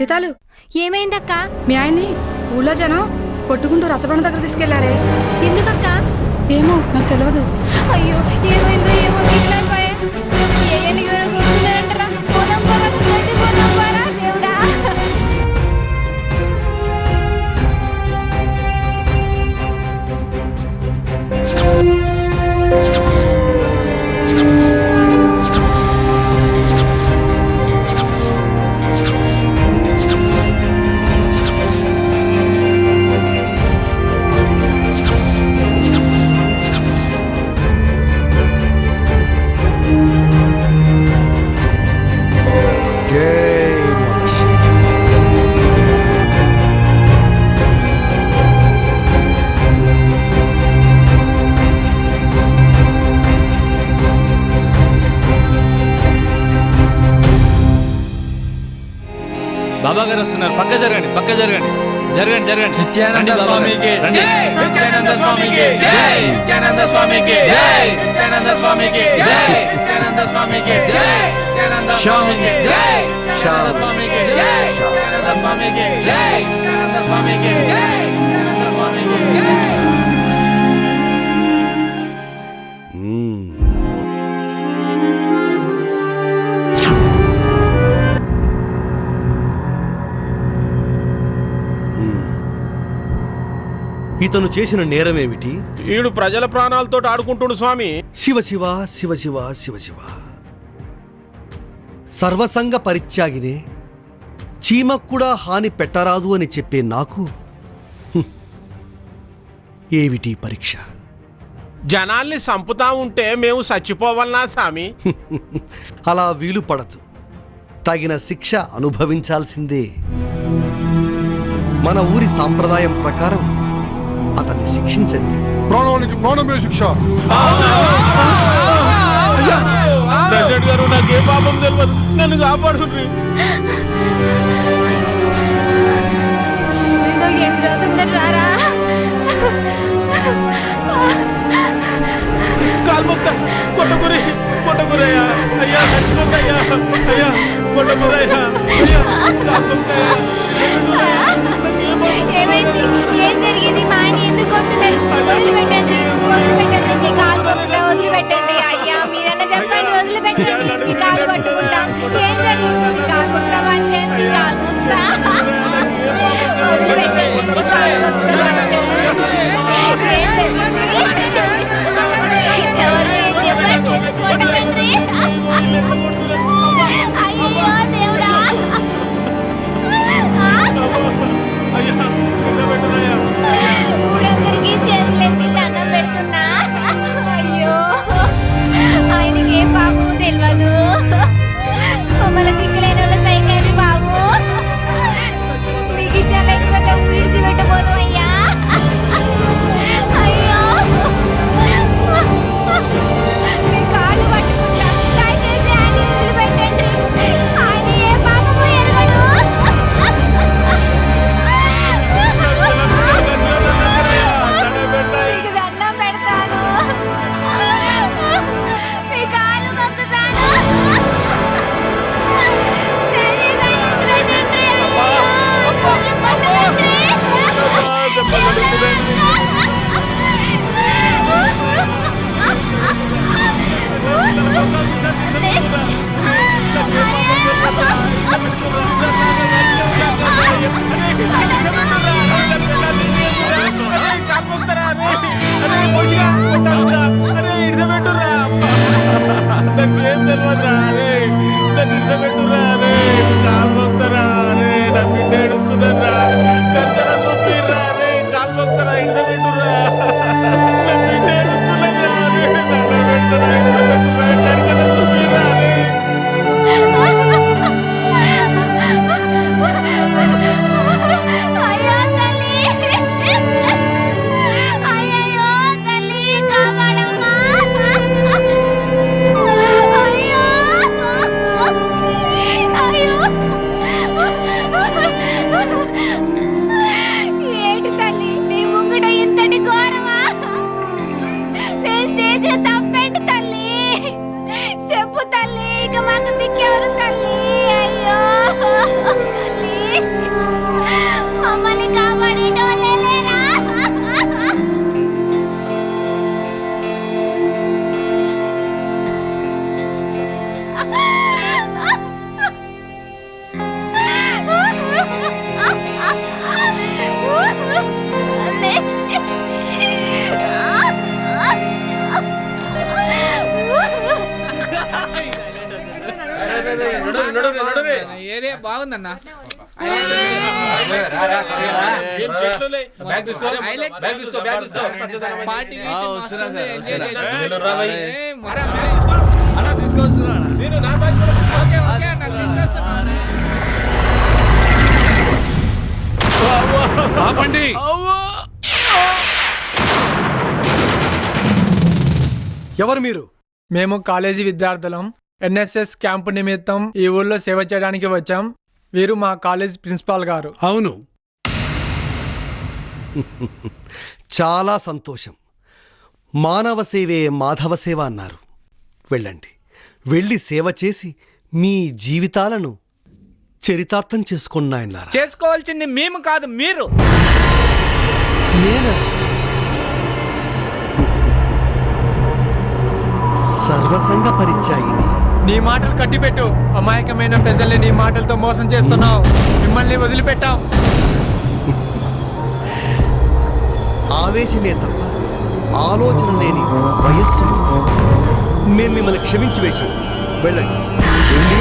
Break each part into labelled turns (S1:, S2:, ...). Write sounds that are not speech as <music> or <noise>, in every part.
S1: సీతాలు
S2: ఏమైందక్క?
S1: మీ ఆయన్ని ఊళ్ళో జనం కొట్టుకుంటూ రచ్చబండ దగ్గర తీసుకెళ్ళారే.
S2: ఎందుకక్క?
S1: ఏమో నాకు తెలియదు
S2: అయ్యో ఏమైందో ఏమో
S3: బాబా గారు వస్తున్నారు. పక్క జరగండి పక్క జరగండి. జరగండి జరగండి.
S4: నిత్యానంద. స్వామికి. నిత్యానంద స్వామికి. జై! నిత్యానంద స్వామికి. జై! నిత్యానంద స్వామికి. జై! నిత్యానంద స్వామికి. జై! నిత్యానంద స్వామికి. జై! నిత్యానంద స్వామికి. జై! నిత్యానంద స్వామికి. జై! నిత్యానంద స్వామికి. జై! నిత్యానంద స్వామికి.
S5: ఇతను చేసిన నేరమేమిటి?
S6: ఈడు ప్రజల ప్రాణాలతో ఆడుకుంటుండు స్వామి.
S5: శివ శివ శివ శివ శివ శివ. సర్వసంగ పరిత్యాగినే చీమకు కూడా హాని పెట్టరాదు అని చెప్పే నాకు హ్మ్, ఏమిటి పరీక్ష?
S6: జనాల్ని సంపుతా ఉంటే మేము చచ్చిపోవాలనా స్వామి?
S5: అలా వీలు పడదు. తగిన శిక్ష అనుభవించాల్సిందే. మన ఊరి సాంప్రదాయం ప్రకారం అతన్ని శిక్షించండి.
S7: ప్రాణానికి ప్రాణమే శిక్ష.
S6: ప్రెసిడెంట్ గారు నాకు పాపం తెలియదు నన్ను
S2: రారా
S6: కాల్మొక్క కొట్టకురి కొట్టకురయ్యా అయ్యా. అయ్యా అయ్యా. కాల్మొక్కయ్యా
S2: వదిలిపెట్టండి వదిలిపెట్టండి మీ కాలు వదిలిపెట్టండి. అయ్యా మీరన్నా చెప్పండి వదిలిపెట్టండి మీ కాలు
S4: తీసుకొస్తున్నా
S8: ఆపండి.
S5: ఎవరు మీరు?
S9: మేము కాలేజీ విద్యార్థులం. ఎన్ఎస్ఎస్ క్యాంపు నిమిత్తం ఈ ఊళ్ళో సేవ చేయడానికి వచ్చాం. వీరు మా కాలేజ్ ప్రిన్సిపాల్ గారు.
S8: అవును.
S5: చాలా సంతోషం. మానవ సేవే మాధవ సేవ అన్నారు. వెళ్ళండి. వెళ్ళి సేవ చేసి మీ జీవితాలను చరితార్థం చేసుకున్నాయన్నారా.
S3: చేసుకోవాల్సింది మేము కాదు మీరు.
S5: నేనా? సర్వసంగ పరిత్యాగిని
S9: నీ మాటలు కట్టిపెట్టు. అమాయకమైన ప్రజల్ని నీ మాటలతో మోసం చేస్తున్నావు. మిమ్మల్ని వదిలిపెట్టాం.
S5: ఆవేశమే తప్ప ఆలోచన లేని వయస్సు. మేము మిమ్మల్ని క్షమించి వేశాం. వెళ్ళండి. వెళ్ళి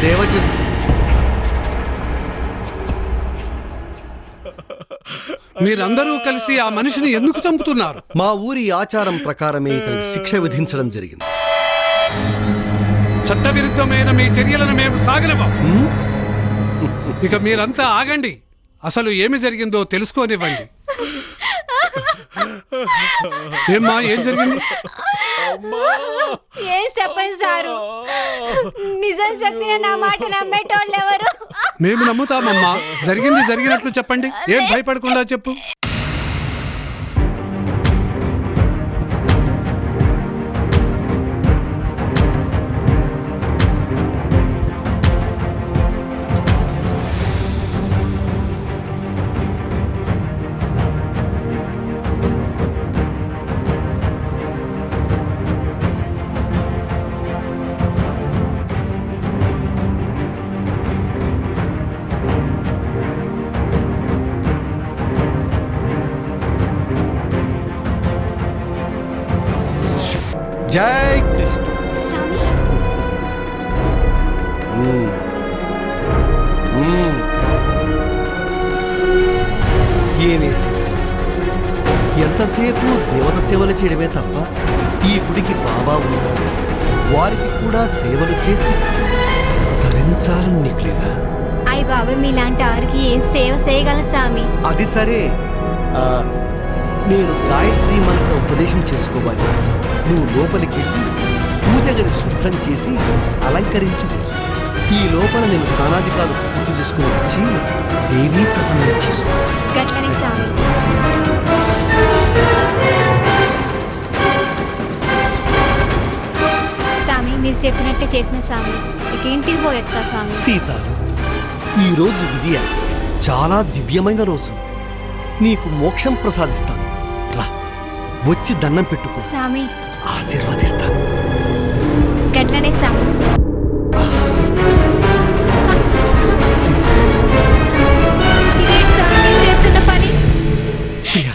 S5: సేవ చేసుకో
S8: మీరందరూ కలిసి ఆ మనిషిని ఎందుకు చంపుతున్నారు?
S5: మా ఊరి ఆచారం ప్రకారమే ఇతనికి శిక్ష విధించడం జరిగింది.
S8: చట్టవిరుద్ధమైన మీ చర్యలను మేము సాగనివ్వం. ఇక మీరంతా ఆగండి. అసలు ఏమి జరిగిందో తెలుసుకోనివ్వండి. ఏమ్మా ఏం జరిగింది?
S2: ఏం చెప్పండి సారు? నిజం చెప్పిన నా మాట నమ్మేటోళ్ళు ఎవరు?
S8: మేము నమ్ముతామమ్మా. జరిగింది జరిగినట్లు చెప్పండి. ఏం భయపడకుండా చెప్పు.
S5: జై కృష్ణ. ఎంతసేపు దేవత సేవలు చేయడమే తప్ప ఈ గుడికి బాబా ఉన్నారు. వారికి కూడా సేవలు చేసి తరించాలని నీకు లేదా?
S2: అయ్య బాబా మీలాంటి వారికి ఏం సేవ చేయగల స్వామి?
S5: అది సరే. ఆ, నేను గాయత్రి మంత్ర ఉపదేశం చేసుకోవాలి. నువ్వు లోపలికి వెళ్ళి పూజ గది శుభ్రం చేసి అలంకరించి ఈ లోపల నేను స్నానాధికారులు పూర్తి చేసుకుని వచ్చి దేవీ ప్రసన్నం
S2: స్వామి మీరు చెప్పినట్టే చేసిన స్వామి ఇక ఇంటికి పోయొత్తా స్వామి
S5: సీతాలు ఈ రోజు విధియ చాలా దివ్యమైన రోజు. నీకు మోక్షం ప్రసాదిస్తాను. రా వచ్చి దండం పెట్టుకో.
S2: స్వామి
S5: ఆశీర్వదిస్తాను
S2: గట్లనే పని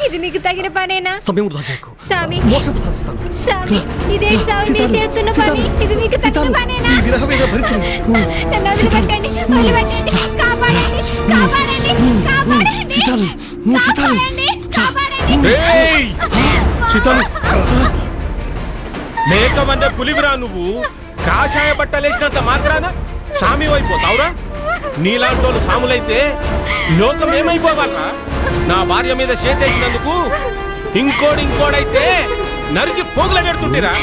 S2: ఇది మీకు తగిన పనేనా
S5: సమయం వృధా చేయకు.
S2: స్వామి.
S5: మోక్షం ప్రసాదిస్తాను
S2: స్వామి ఇదే
S5: రా,
S2: స్వామి మీరు
S5: సీతాలు,
S2: చేస్తున్న
S5: సీతాలు,
S2: పని ఇది మీకు తగిన పనేనా
S5: ఈ విరహమేగా భరించను.
S2: నన్ను వదిలిపెట్టండి వదిలిపెట్టండి కాపాడండి కాపాడండి కాపాడండి
S5: సీతాలు, నువ్వు సీతాలు.
S2: కాపాడండి కాపాడండి
S6: ఏయ్! సీతాలు మేకమన్న పులివిరా నువ్వు. కాషాయ బట్టలేసినంత మాత్రాన సామి అయిపోతావురా? నీలాంటోళ్ళు సాములైతే లోకం ఏమైపోవాలరా? నా భార్య మీద చేతేసినందుకు ఇంకోడు ఇంకోడైతే నరికి పోగుల పెడుతుంటిరా.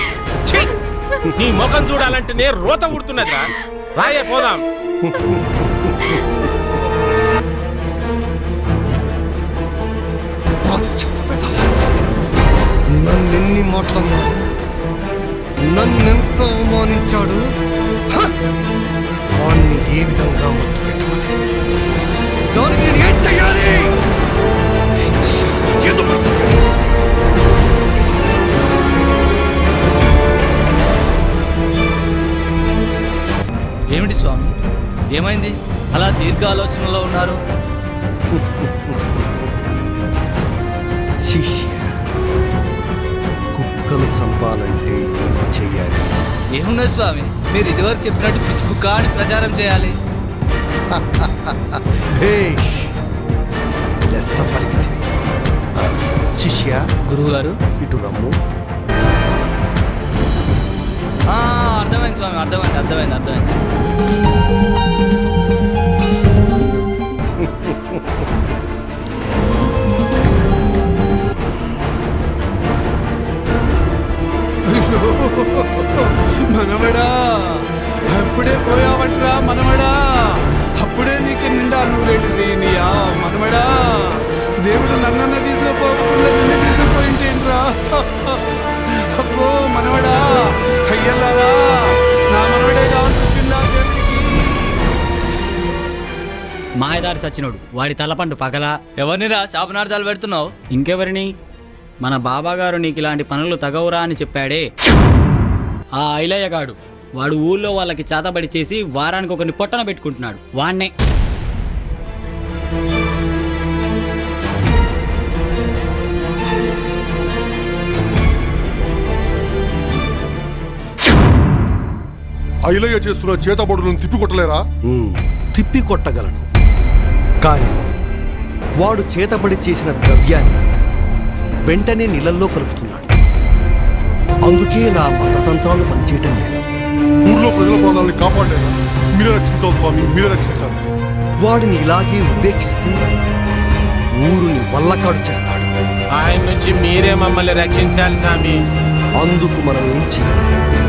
S6: నీ ముఖం చూడాలంటేనే రోత ఉడుతున్నదిరా రాయే పోదాం.
S5: రాక్షస వెధవ. నన్నెన్ని నన్నెంత అవమానించాడు! వాణ్ణి ఏ విధంగా మట్టు పెట్టవాలి దానికి నేను ఏం చెయ్యాలి.
S3: ఏమిటి స్వామి? ఏమైంది? అలా దీర్ఘ ఆలోచనలో ఉన్నారు?
S5: శిష్య కుక్క కుక్కను చంపాలంటే చెయ్యాలి.
S3: ఏమున్నది స్వామి? మీరు ఇదివరకు చెప్పినట్టు పిచ్చి కుక్క అని ప్రచారం చేయాలి. <laughs>
S5: శిష్య
S3: గురువుగారు.
S5: ఇటు రమ్ము.
S3: అర్థమైంది స్వామి అర్థమైంది అర్థమైంది అర్థమైంది. <laughs>
S8: అయ్యో, మనవడా అప్పుడే పోయావట్రా మనవడా. అప్పుడే నీకు నిండా నూరేళ్ళింది నీయా మనవడా. దేవుడు నన్నన్న తీసుకుపోకుండా నిన్ను తీసుకుపోయింటేంట్రా? అబ్బో మనవడా అయ్యల్లారా నా మనవడే కావాల్సిందా దేవుడికి?
S10: మాయదారి సచ్చినోడు వాడి తలపండు పగల.
S3: ఎవరినిరా శాపనార్థాలు పెడుతున్నావు?
S10: ఇంకెవరిని? మన బాబాగారు నీకు ఇలాంటి పనులు తగవురా అని చెప్పాడే. ఆ ఐలయ్య గాడు వాడు ఊళ్ళో వాళ్ళకి చేతబడి చేసి వారానికి ఒకరిని పొట్టన పెట్టుకుంటున్నాడు. వాణ్ణే.
S7: ఐలయ్య చేస్తున్న చేతబడులను తిప్పికొట్టలేరా?
S5: ఉమ్, తిప్పి కొట్టగలను కానీ వాడు చేతబడి చేసిన ద్రవ్యాన్ని వెంటనే నీళ్ళల్లో కలుపుతున్నాడు. అందుకే నా మతతంత్రాలు పనిచేయటం లేదు.
S7: ఊర్లో ప్రజల ప్రాణాలను కాపాడారు. మీరే రక్షించాలి స్వామి మీరే రక్షించాలి.
S5: వాడిని ఇలాగే ఉపేక్షిస్తే ఊరుని వల్లకాడు చేస్తాడు.
S6: ఆయన నుంచి మీరే మమ్మల్ని రక్షించాలి స్వామి.
S5: అందుకు మనం ఏం చేయాలి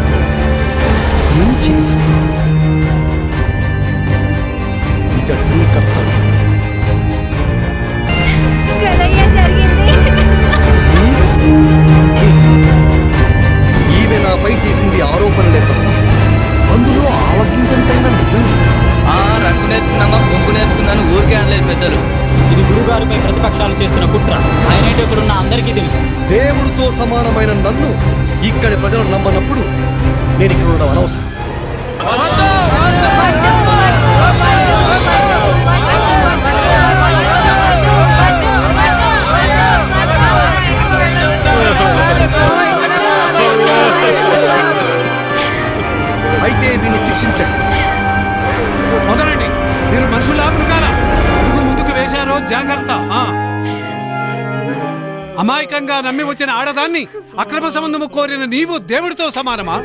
S8: అమాయకంగా నమ్మి వచ్చిన ఆడదాన్ని అక్రమ సంబంధము కోరిన నీవు దేవుడితో సమానమా?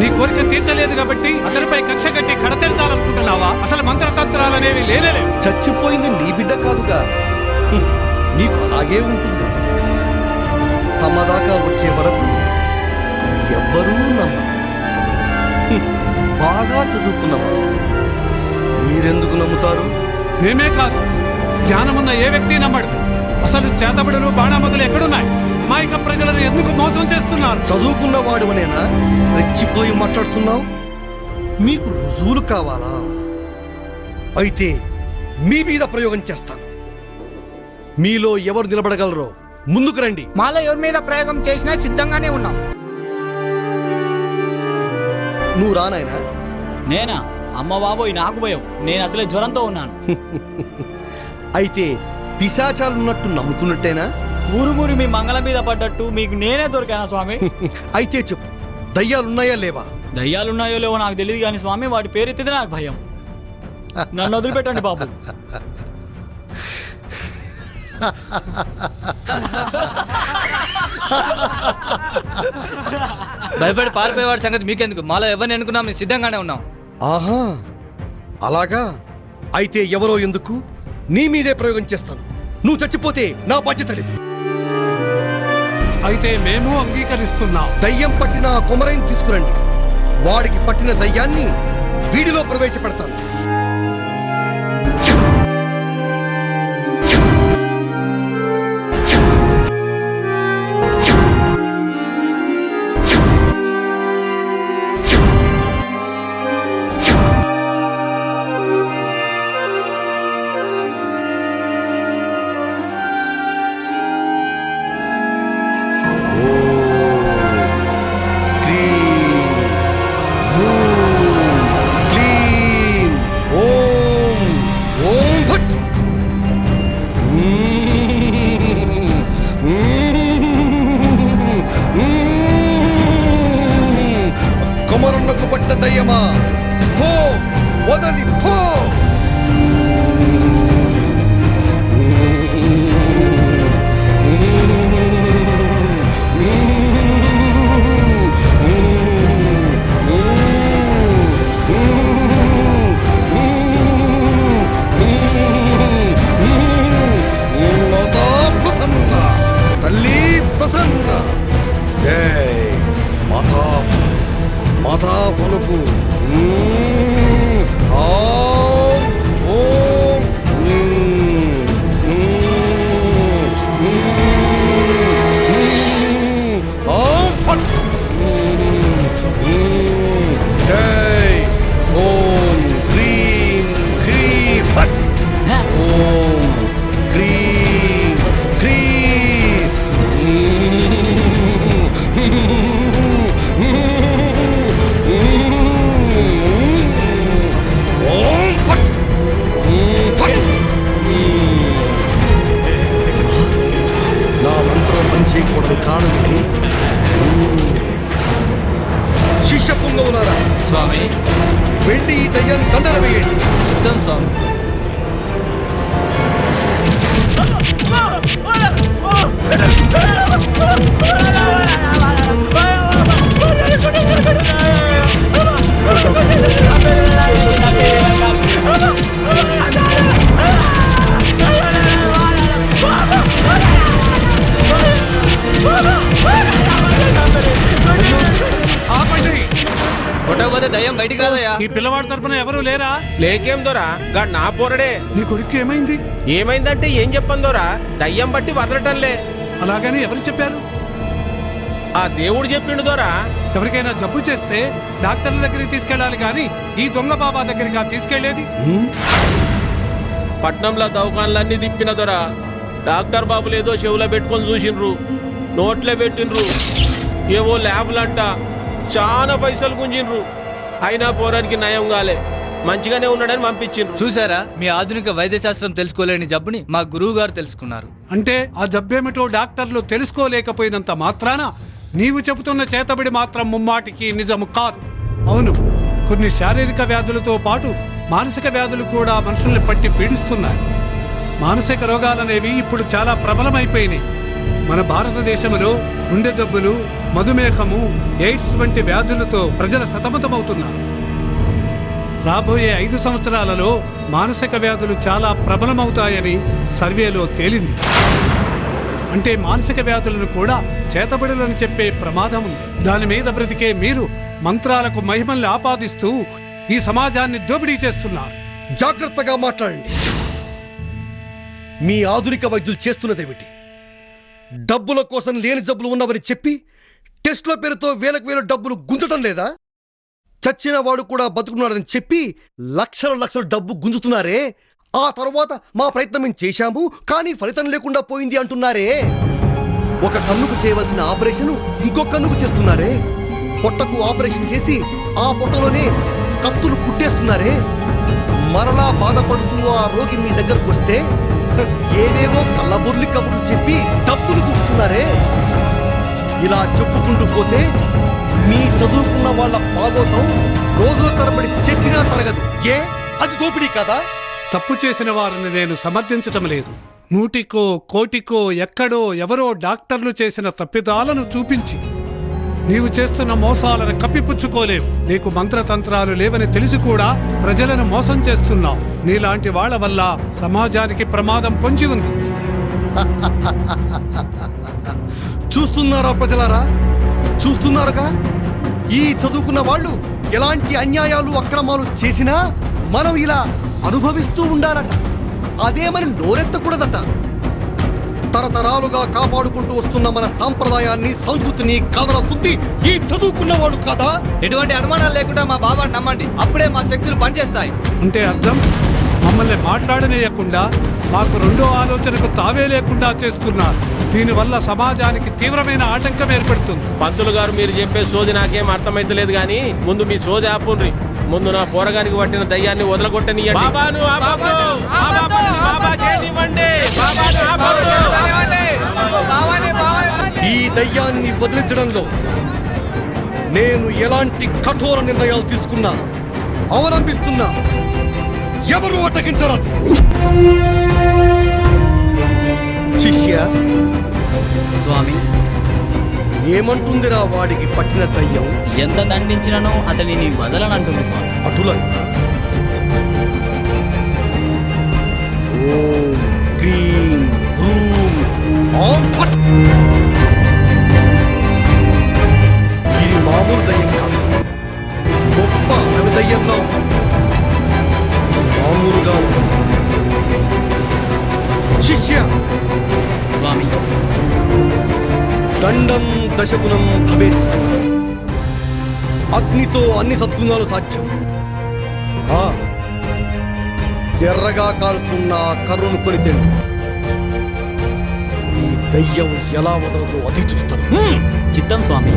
S8: నీ కోరిక తీర్చలేదు కాబట్టి అతనిపై కక్ష కట్టి కడతెరచాలనుకుంటున్నావా అసలు మంత్రతంత్రాలనేవి లేనేలేవు
S5: చచ్చిపోయింది నీ బిడ్డ కాదుగా. నీకు అలాగే ఉంటుంది. తమ దాకా వచ్చే వరకు ఎవ్వరూ నమ్మరు. హ్మ్. బాగా చదువుకున్నవారు. మీరెందుకు నమ్ముతారు?
S8: మేమే కాదు. జ్ఞానమున్న ఏ వ్యక్తి నమ్మడు. అసలు చేతబడులు బాణామతులు ఎక్కడున్నాయి? అమాయక ప్రజలను ఎందుకు మోసం చేస్తున్నారు?
S5: చదువుకున్న వాడువనేనా రెచ్చిపోయి మాట్లాడుతున్నావు? మీకు రుజువులు కావాలా? అయితే మీ మీద ప్రయోగం చేస్తాను. మీలో ఎవరు నిలబడగలరో ముందుకు రండి.
S9: మాలో ఎవరి మీద ప్రయోగం చేసినా సిద్ధంగానే ఉన్నాం.
S5: నువ్వు రానాయనా
S10: నేనా? అమ్మ బాబోయ్ నాకు భయం. నేను అసలే జ్వరంతో ఉన్నాను. <laughs>
S5: అయితే పిశాచాలున్నట్టు నమ్ముతున్నట్టేనా?
S10: ఊరుమూరి మీ మంగళం మీద పడ్డట్టు మీకు నేనే దొరికానా స్వామి? <laughs>
S5: అయితే చెప్పు దయ్యాలున్నాయా లేవా?
S10: దయ్యాలున్నాయో లేవో నాకు తెలియదు కానీ స్వామి వాటి పేరెత్తితే నాకు భయం. నన్ను వదిలిపెట్టండి బాబు.
S3: భయపడి పారిపోయేవాడి సంగతి మీకెందుకు? మాలో ఎవరిని ఎన్నుకున్నాం? మేము సిద్ధంగానే ఉన్నాం.
S5: ఆహా అలాగా? అయితే ఎవరో ఎందుకు? నీ మీదే ప్రయోగం చేస్తాను. నువ్వు చచ్చిపోతే నా బాధ్యత లేదు.
S8: అయితే మేము అంగీకరిస్తున్నాం.
S5: దయ్యం పట్టిన ఆ కొమరైని తీసుకురండి. వాడికి పట్టిన దయ్యాన్ని వీడిలో ప్రవేశపెడతాను.
S8: తరపున ఎవరు లేరా?
S6: లేకేం దొరా? గా నా పోరడే.
S8: నీ కొడుకు ఏమైంది?
S6: ఏమైందంటే ఏం చెప్పను దొరా? దయ్యం బట్టి వదలటంలే.
S8: అలాగని ఎవరు చెప్పారు?
S6: ఆ దేవుడు చెప్పిండు దొరా.
S8: ఎవరికైనా జబ్బు చేస్తే డాక్టర్ల దగ్గరికి తీసుకెళ్ళాలి కానీ ఈ దొంగ బాబా దగ్గరికి ఆ తీసుకెళ్ళేది
S6: పట్నంలో దవాఖాన్లన్నీ తిప్పిన దొరా. డాక్టర్ బాబులు ఏదో చెవులో పెట్టుకొని చూసిండ్రు. నోట్లే పెట్టిండ్రు. ఏవో ల్యాబ్లంట. చాలా పైసలు గుంజిండ్రు. అయినా పోరానికి నయం కాలే. మంచిగానే ఉన్నాడని పంపించిండ్రు.
S3: చూసారా మీ ఆధునిక వైద్య శాస్త్రం తెలుసుకోలేని జబ్బుని మా గురువు గారు తెలుసుకున్నారు.
S8: అంటే ఆ జబ్బేమిటో డాక్టర్లు తెలుసుకోలేకపోయినంత మాత్రాన నీవు చెబుతున్న చేతబడి మాత్రం ముమ్మాటికి నిజము కాదు. అవును కొన్ని శారీరక వ్యాధులతో పాటు మానసిక వ్యాధులు కూడా మనుషుల్ని పట్టి పీడిస్తున్నాయి. మానసిక రోగాలనేవి ఇప్పుడు చాలా ప్రబలమైపోయినాయి. మన భారతదేశంలో గుండె జబ్బులు మధుమేహము ఎయిడ్స్ వంటి వ్యాధులతో ప్రజలు సతమతమవుతున్నారు. రాబోయే ఐదు సంవత్సరాలలో మానసిక వ్యాధులు చాలా ప్రబలమవుతాయని సర్వేలో తేలింది. అంటే మానసిక వ్యాధులను కూడా చేతబడులని చెప్పే ప్రమాదం ఉంది. దాని మీద బ్రతికే మీరు మంత్రాలకు మహిమల్ని ఆపాదిస్తూ ఈ సమాజాన్ని దోపిడీ చేస్తున్నారు.
S5: జాగ్రత్తగా మాట్లాడండి. మీ ఆధునిక వైద్యులు చేస్తున్నదేమిటి? డబ్బుల కోసం లేని జబ్బులు ఉన్నవని చెప్పి టెస్టుల పేరుతో వేలకు వేల డబ్బులు గుంజటం లేదా? చచ్చిన వాడు కూడా బతుకున్నాడని చెప్పి లక్షల లక్షల డబ్బు గుంజుతున్నారే? ఆ తర్వాత మా ప్రయత్నం మేము చేశాము కానీ ఫలితం లేకుండా పోయింది అంటున్నారే. ఒక కన్నుకు చేయవలసిన ఆపరేషన్ ఇంకో కన్నుకు చేస్తున్నారే. పొట్టకు ఆపరేషన్ చేసి ఆ పొట్టలోనే కత్తులు కుట్టేస్తున్నారే. మరలా బాధపడుతూ ఆ రోగి మీ దగ్గరకు వస్తే ఏవేవో కళ్ళబుర్లి కబుర్లు చెప్పి డబ్బులు గుర్తున్నారే ఇలా చెప్పుకుంటూ పోతే మీ చదువుకున్న వాళ్ళ భాగోతం రోజుల తరబడి చెప్పినా తరగదు. ఏ? అది దోపిడీ కదా?
S8: తప్పు చేసిన వారిని నేను సమర్థించటం లేదు. నూటికో కోటికో ఎక్కడో ఎవరో డాక్టర్లు చేసిన తప్పిదాలను చూపించి నీవు చేస్తున్న మోసాలను కప్పిపుచ్చుకోలేవు. నీకు మంత్రతంత్రాలు లేవని తెలిసి కూడా ప్రజలను మోసం చేస్తున్నావు. నీలాంటి వాళ్ళ వల్ల సమాజానికి ప్రమాదం పొంచి ఉంది.
S5: చూస్తున్నారా ప్రజలారా? చూస్తున్నారుగా? ఈ చదువుకున్న వాళ్ళు ఎలాంటి అన్యాయాలు అక్రమాలు చేసినా మనం ఇలా అనుభవిస్తూ ఉండాలట. అదే మనం నోరెత్తకూడదట. తరతరాలుగా కాపాడుకుంటూ వస్తున్న మన సాంప్రదాయాన్ని సంస్కృతిని కథల శుద్ధి ఈ చదువుకున్నవాడు కదా?
S3: ఎటువంటి అనుమానాలు లేకుండా మా బాబాని నమ్మండి. అప్పుడే మా శక్తులు పనిచేస్తాయి.
S8: అంటే అర్థం? మమ్మల్ని మాట్లాడనేయకుండా మాకు రెండో ఆలోచనకు తావే లేకుండా చేస్తున్నారు. దీనివల్ల సమాజానికి తీవ్రమైన ఆటంకం ఏర్పడుతుంది.
S6: పంతులు గారు మీరు చెప్పే సోది నాకేం అర్థమైతలేదు కానీ ముందు మీ సోది ఆపుండ్రి. ముందు నా పోరగానికి పట్టిన దయ్యాన్ని బాబాను ఆపొద్దు.
S5: ఈ దయ్యాన్ని వదిలించడంలో నేను ఎలాంటి కఠోర నిర్ణయాలు తీసుకున్నా అవలంబిస్తున్నా ఎవరు అటగించరాదు శిష్య
S10: స్వామి
S5: ఏమంటుందిరా వాడికి పట్టిన దయ్యం?
S10: ఎంత దండించిననో అతనిని వదలనంటుంది స్వామి.
S5: అటులన్నా ఓం క్రీం భ్రూం ఓం ఫట్ ఇది మామూలు దయ్యం కాదు. గొప్ప అడవి ఉంది ఇది మామూలుగా శిష్య!
S10: స్వామి
S5: దండం దశగుణం భవేత్ అగ్నితో అన్ని సద్గుణాలు సాధ్యం. ఎర్రగా కాలుతున్న ఆ కర్రును కొని తిండు ఈ దయ్యం ఎలా వదలదో అది చూస్తాను.
S10: చిత్తం స్వామి.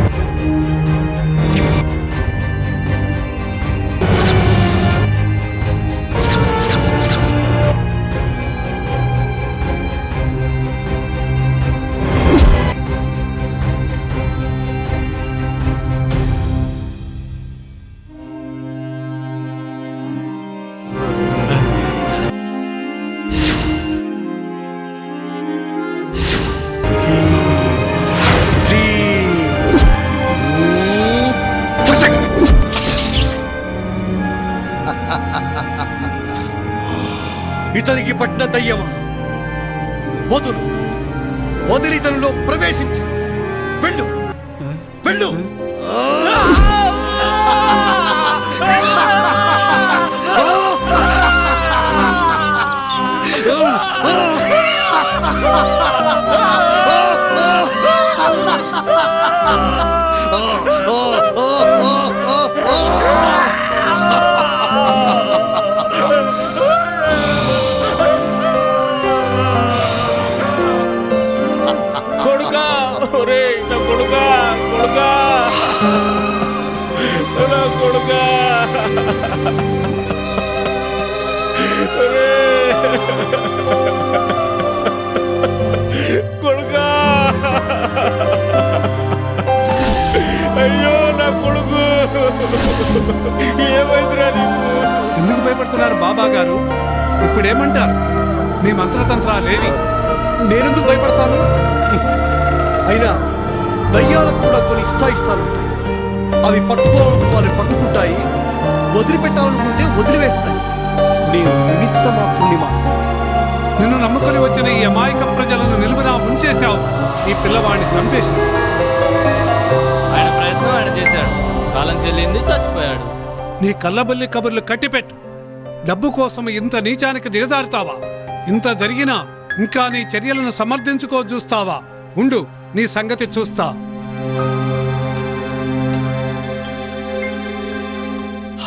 S5: ఇతనికి పట్టిన దయ్యమా? వదులు. వదిలి ఇతనిలో ప్రవేశించు. వెళ్ళు. వెళ్ళు.
S6: Oh! కొడుకా. అయ్యో నా కొడుకు. ఏమైందిరా నీకు?
S8: ఎందుకు భయపడుతున్నారు బాబా గారు? ఇప్పుడేమంటారు? మీ మంత్రతంత్రాలేవి.
S5: నేనెందుకు భయపడతాను? అయినా దయ్యాలకు కూడా కొన్ని ఇష్టాయిష్టాలు ఉంటాయి అవి పట్టుకోవాలనుకుంటే వాళ్ళని పట్టుకుంటాయి. వదిలిపెట్టాలనుకుంటే వదిలివేస్తాయి. నేను నిమిత్త మాత్రుని మాత్రం
S8: నిన్ను నమ్ముకొని వచ్చిన ఈ అమాయక ప్రజలను నిలువునా ముంచేశావు. ఈ పిల్లవాడిని చంపేసి
S3: ఆయన ప్రయత్నం ఆయన చేశాడు. కాలం చెల్లింది చచ్చిపోయాడు.
S8: నీ కళ్ళబల్లి కబుర్లు కట్టిపెట్టు. డబ్బు కోసం ఇంత నీచానికి దిగజారుతావా? ఇంత జరిగినా ఇంకా నీ చర్యలను సమర్థించుకో చూస్తావా? ఉండు నీ సంగతి చూస్తా.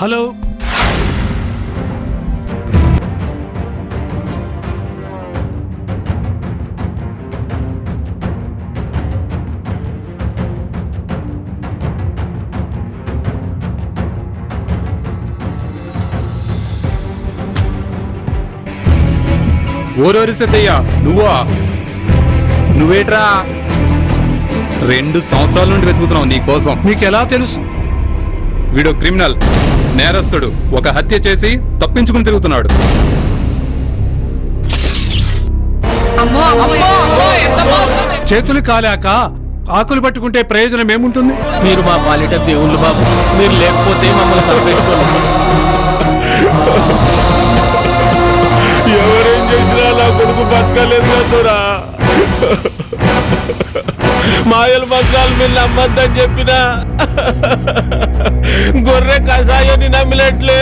S8: హలో.
S4: ఓరోరి సిద్ధయ్య నువ్వా? నువ్వేట్రా? రెండు సంవత్సరాల నుండి వెతుకుతున్నావు నీ కోసం.
S8: నీకెలా తెలుసు?
S4: వీడు క్రిమినల్. నేరస్తుడు ఒక హత్య చేసి తప్పించుకుని తిరుగుతున్నాడు.
S8: చేతులు కాలాక ఆకులు పట్టుకుంటే ప్రయోజనం ఏముంటుంది?
S10: మీరు మా పాలిట దేవుళ్ళు బాబు. మీరు లేకపోతే మమ్మల్ని
S6: ఎవరేం చేసినా నా కొడుకు బతకలేదు మాయల మంత్రాలు మీరు నమ్మద్దని చెప్పినా. గొర్రె కషాయాన్ని నమ్మినట్లే.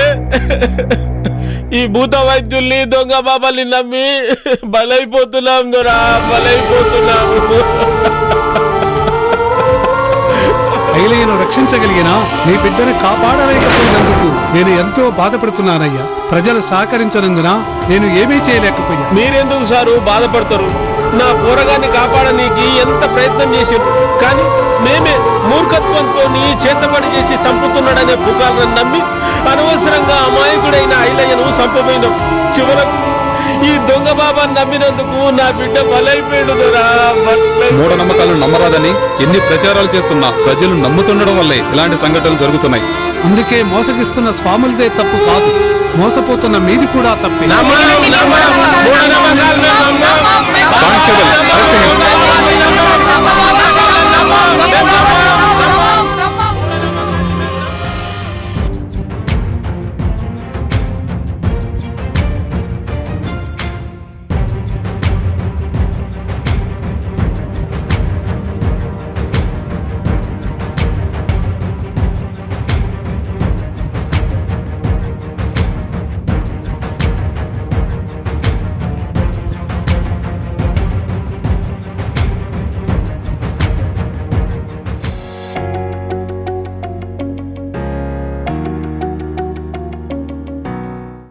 S6: ఈ భూత వైద్యుల్ని దొంగ బాబాల్ని నమ్మి బలైపోతున్నాం దొరా బలైపోతున్నాం.
S8: ఐలయ్యను రక్షించగలిగినా నీ బిడ్డను కాపాడలేకపోయినందుకు నేను ఎంతో బాధపడుతున్నానయ్యా. ప్రజలు సహకరించనందున నేను ఏమీ చేయలేకపోయా
S6: మీరెందుకు సారు బాధపడతారు? నా పోరగాన్ని కాపాడనీకి ఎంత ప్రయత్నం చేసిండు కానీ మేమే మూర్ఖత్వంతో నీ చేతబడి చేసి చంపుతున్నాడనే పుకాలను నమ్మి అనవసరంగా అమాయకుడైన ఐలయ్యను చంపబోయినాం. చివరకు ఈ దొంగ బాబా నమ్మినందుకు నా బిడ్డ బలైపోయాడు దొరా బలై-
S4: నమ్మరాదని ఎన్ని ప్రచారాలు చేస్తున్నా ప్రజలు నమ్ముతుండడం వల్లే ఇలాంటి సంఘటనలు జరుగుతున్నాయి.
S8: అందుకే మోసగిస్తున్న స్వాములదే తప్పు కాదు. మోసపోతున్న మీది కూడా తప్పే.